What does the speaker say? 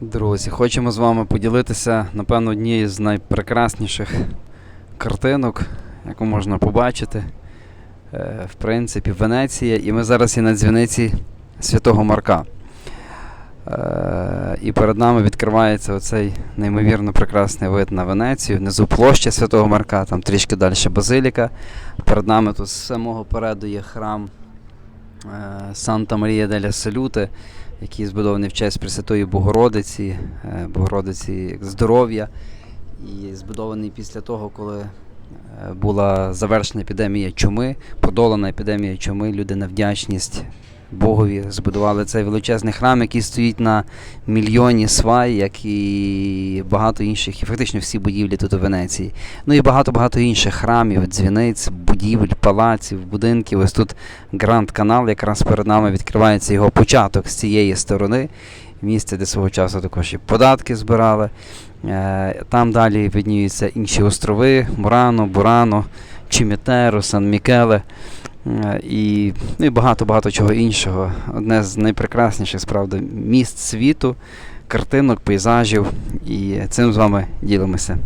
Друзі, хочемо з вами поділитися, напевно, однією з найпрекрасніших картинок, яку можна побачити. Е, В принципі, Венеція. І ми зараз є на дзвіниці Святого Марка. Е, І перед нами відкривається оцей неймовірно прекрасний вид на Венецію. Внизу площа Святого Марка, там трішки далі Базиліка. Перед нами тут з самого переду є храм е, Санта Марія деля Салюти, який збудований в честь Пресвятої Богородиці, е, Богородиці здоров'я, і збудований після того, коли е, була завершена епідемія чуми, подолана епідемія чуми, люди на вдячність Богові збудували цей величезний храм, який стоїть на мільйоні свай, як і багато інших, і фактично всі будівлі тут у Венеції. Ну і багато-багато інших храмів, дзвіниць, будівель, палаців, будинків. Ось тут Гранд Канал, якраз перед нами відкривається його початок з цієї сторони. Місце, де свого часу також і податки збирали. Е, Там далі видніються інші острови: Мурано, Бурано, Чімітеро, Сан Мікеле. Е, І, ну, і багато-багато чого іншого. Одне з найпрекрасніших справді міст світу, картинок, пейзажів. І цим з вами ділимося.